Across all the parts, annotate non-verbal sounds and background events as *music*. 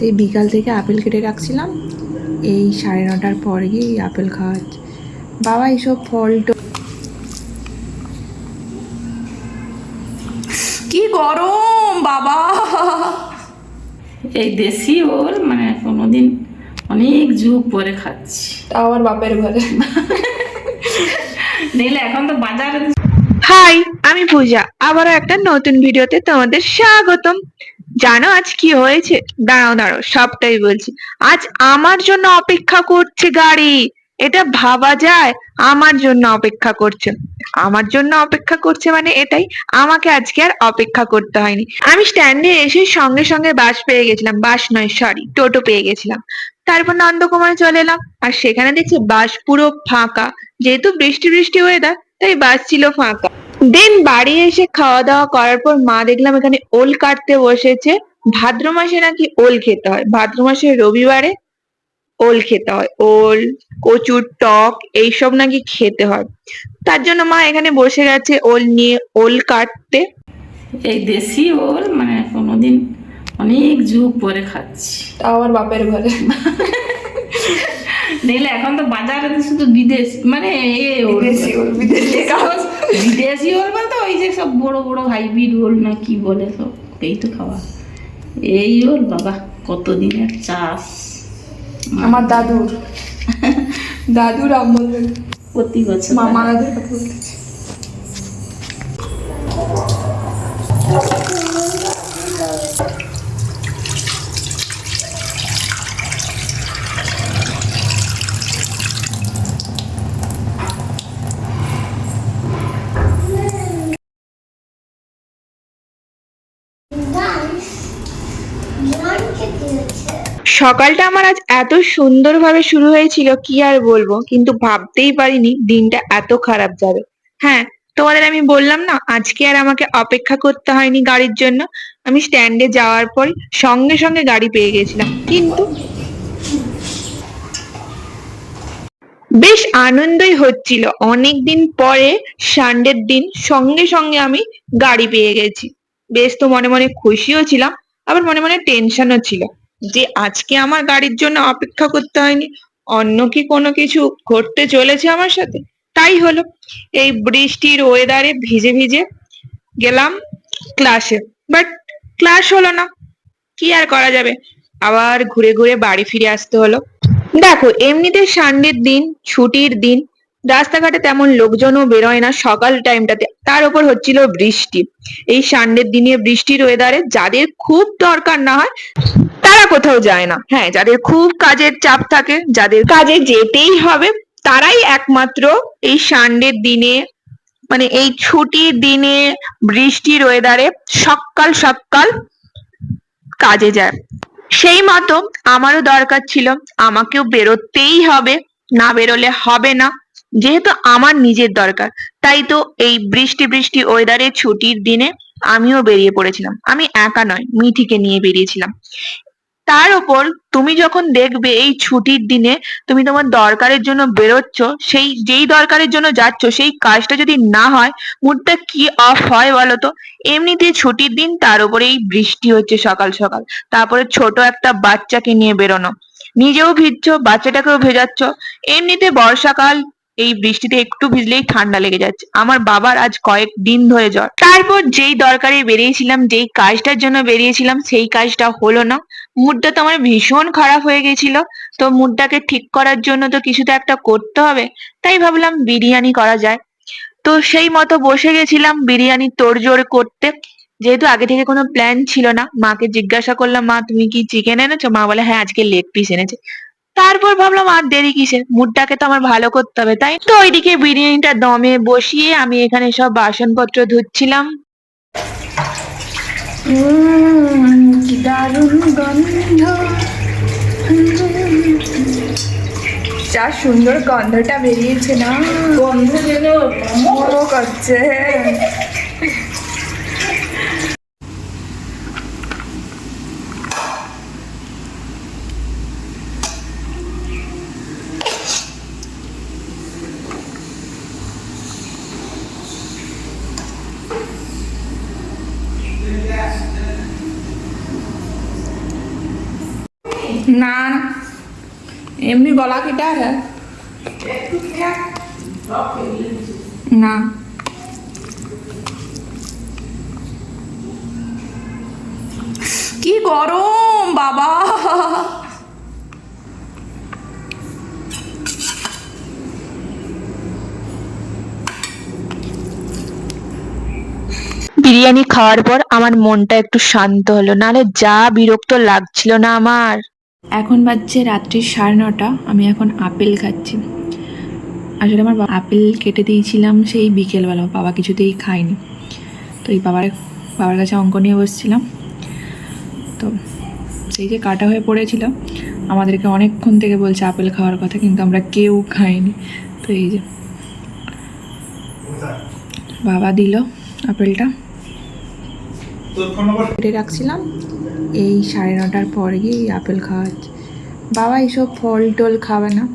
এই বিকাল থেকে আপেল কেটে রাখছিলাম। এই সাড়ে নটার পর গিয়ে আপেল খাওয়া হচ্ছে। বাবা এইসব ফল ট- কি গরম বাবা! এই দেশি ওল মানে কোনোদিন অনেক যুগ পরে খাচ্ছি। আমার বাপের ঘরে। *laughs* নিলে এখন তো বাজারে হাই, আমি পূজা। আবারও একটা নতুন ভিডিওতে তোমাদের স্বাগতম। জানো আজ কি হয়েছে? দাঁড়াও দাঁড়াও, সবটাই বলছি। আজ আমার জন্য অপেক্ষা করছে গাড়ি। এটা ভাবা যায়? আমার জন্য অপেক্ষা করছে। আমার জন্য অপেক্ষা করছে মানে এটাই। আমাকে আজকে আর অপেক্ষা করতে হয়নি। আমি স্ট্যান্ডে এসে সঙ্গে সঙ্গে বাস পেয়ে গেছিলাম। বাস নয় সরি টোটো পেয়ে গেছিলাম। তারপর নন্দকুমারে চলে এলাম। আর সেখানে দেখছি বাস পুরো ফাঁকা। যেহেতু বৃষ্টি বৃষ্টি ওয়েদার তাই বাস ছিল ফাঁকা। দেন বাড়ি এসে খাওয়া দাওয়া করার পর মা দেখলাম এখানে ওল কাটতে বসেছে। ভাদ্র মাসে নাকি ওল খেতে হয়। ভাদ্র মাসের রবিবারে ওল খেতে হয়। ওল কচুর টক এইসব নাকি খেতে হয়। তার জন্য মা এখানে বসে গেছে ওল নিয়ে ওল কাটতে। এই দেশি ওল মানে কোনোদিন অনেক যুগ পরে খাচ্ছি। আমার বাপের ঘরে। *laughs* নিলে এখন তো বাজারে শুধু বিদেশ মানে এ ওল। বিদেশি ওল, বিদেশি। বিদেশি ওল বলতে ওই যে সব বড় বড় হাইব্রিড ওল না কি বলে সব এই তো খাওয়া। এই ওল বাবা কতদিনের চাষ? আমার দাদুর। দাদুর আমলের প্রতি বছর। মামা দাদুর কথা বলতেছি। সকালটা আমার আজ এত সুন্দরভাবে শুরু হয়েছিল, কি আর বলব? কিন্তু ভাবতেই পারিনি দিনটা এত খারাপ যাবে। হ্যাঁ তোমাদের আমি বললাম না, আজকে আর আমাকে অপেক্ষা করতে হয়নি গাড়ির জন্য। আমি স্ট্যান্ডে যাওয়ার পর সঙ্গে সঙ্গে গাড়ি পেয়ে গেছিলাম। কিন্তু বেশ আনন্দই হচ্ছিল। অনেক দিন পরে সানডের দিন সঙ্গে সঙ্গে আমি গাড়ি পেয়ে গেছি। বেশ তো মনে মনে খুশিও ছিলাম, আবার মনে মনে টেনশনও ছিল। যে আজকে আমার গাড়ির জন্য অপেক্ষা করতে হয়নি, অন্য কি কোনো কিছু ঘটতে চলেছে আমার সাথে? তাই হলো। এই বৃষ্টির ওয়েদারে ভিজে ভিজে গেলাম ক্লাসে বাট ক্লাস হলো না। কি আর করা যাবে? আবার ঘুরে ঘুরে বাড়ি ফিরে আসতে হলো। দেখো, এমনিতে সানডের দিন, ছুটির দিন রাস্তাঘাটে তেমন লোকজনও বেরোয় না, সকাল টাইমটাতে। তার উপর হচ্ছিল বৃষ্টি। এই সানডের দিনে বৃষ্টির ওয়েদারে যাদের খুব দরকার না হয়, তারা কোথাও যায় না। হ্যাঁ যাদের খুব কাজের চাপ থাকে, যাদের কাজে যেতেই হবে, তারাই একমাত্র এই সানডের দিনে মানে এই ছুটির দিনে বৃষ্টির ওয়েদারে সকাল সকাল কাজে যায়। সেই মতো আমারও দরকার ছিল। আমাকেও বেরোতেই হবে, না বেরোলে হবে না। যেহেতু আমার নিজের দরকার, তাই তো এই বৃষ্টি বৃষ্টি ওয়েদারে ছুটির দিনে আমিও বেরিয়ে পড়েছিলাম। আমি একা নয়, মিঠিকে নিয়ে বেরিয়েছিলাম। তার ওপর তুমি যখন দেখবে এই ছুটির দিনে তুমি তোমার দরকারের জন্য বেরোচ্ছ, সেই যেই দরকারের জন্য যাচ্ছ, সেই কাজটা যদি না হয় মুডটা কি অফ হয় বলো তো? এমনিতে ছুটির দিন তার উপরে এই বৃষ্টি হচ্ছে সকাল সকাল। তারপরে ছোট একটা বাচ্চাকে নিয়ে বেরোনো। নিজেও ভিজছ, বাচ্চাটাকেও ভেজাচ্ছ। এমনিতে বর্ষাকাল এই বৃষ্টিতে একটু ভিজলেই ঠান্ডা লেগে যাচ্ছে। আমার বাবার আজ কয়েক দিন ধরে জ্বর। তারপর যেই দরকারে বেরিয়েছিলাম, যেই কাজটার জন্য বেরিয়েছিলাম, সেই কাজটা হলো না। মুডটা তো আমার ভীষণ খারাপ হয়ে গেছিল। তো মুডটাকে ঠিক করার জন্য তো কিছু তো একটা করতে হবে। তাই ভাবলাম বিরিয়ানি করা যায়। তো সেই মতো বসে গেছিলাম বিরিয়ানি তোড়জোড় করতে। যেহেতু আগে থেকে কোনো প্ল্যান ছিল না, মাকে জিজ্ঞাসা করলাম, মা, তুমি কি চিকেন এনেছো? মা বলে হ্যাঁ আজকে লেগ পিস এনেছে। তারপর ভাবলাম আর দেরি কিসের? মুডটাকে তো আমার ভালো করতে হবে তাই তো? ওইদিকে বিরিয়ানিটা দমে বসিয়ে আমি এখানে সব বাসনপত্র ধুচ্ছিলাম। কি দারুণ গন্ধ। যা সুন্দর গন্ধটা বেরিয়েছে না। গন্ধ যেন করছে না এমনি গলা কেটে আছে। না। কি গরম, বাবা। বিরিয়ানি খাওয়ার পর আমার মনটা একটু শান্ত হলো, নাহলে যা বিরক্ত লাগছিল না আমার। এখন বাজছে রাত্রি সাড়ে নটা, আমি এখন আপেল খাচ্ছি। আসলে আমার আপেল কেটে দিয়েছিলাম সেই বিকেলবেলা, বাবা কিছুতেই খায়নি। তো এই বাবার বাবার কাছে অঙ্ক নিয়ে বসছিলাম। তো সেই যে কাটা হয়ে পড়েছিল আমাদেরকে অনেকক্ষণ থেকে বলছে আপেল খাওয়ার কথা, কিন্তু আমরা কেউ খাইনি। তো এই যে বাবা দিল আপেলটা। কেটে রাখছিলাম। এই সাড়ে নটার পর গিয়ে আপেল খাওয়া হচ্ছে। বাবা এইসব ফল টল খাবে না।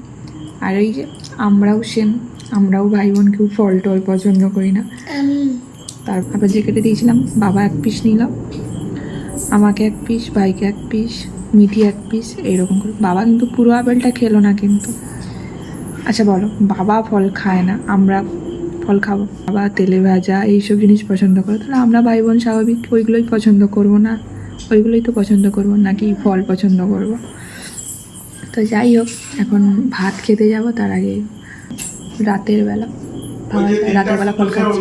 আর ওই যে আমরাও সেম আমরাও ভাই বোন কেউ ফল টল পছন্দ করি না। তার আপেল যে কেটে দিয়েছিলাম, বাবা এক পিস নিল। আমাকে এক পিস ভাইকে এক পিস মিঠি এক পিস এইরকম করে। বাবা কিন্তু পুরো আপেলটা খেলো না কিন্তু। আচ্ছা বলো, বাবা ফল খায় না, আমরা ফল খাব বা তেলে ভাজা এইসব জিনিস পছন্দ করো। তাহলে আমরা ভাই বোন স্বাভাবিক ওইগুলোই পছন্দ করব না? ওইগুলোই তো পছন্দ করব নাকি ফল পছন্দ করব? তো যাই হোক এখন ভাত খেতে যাব তার আগে রাতের বেলা রাতের বেলা ফল খাচ্ছি।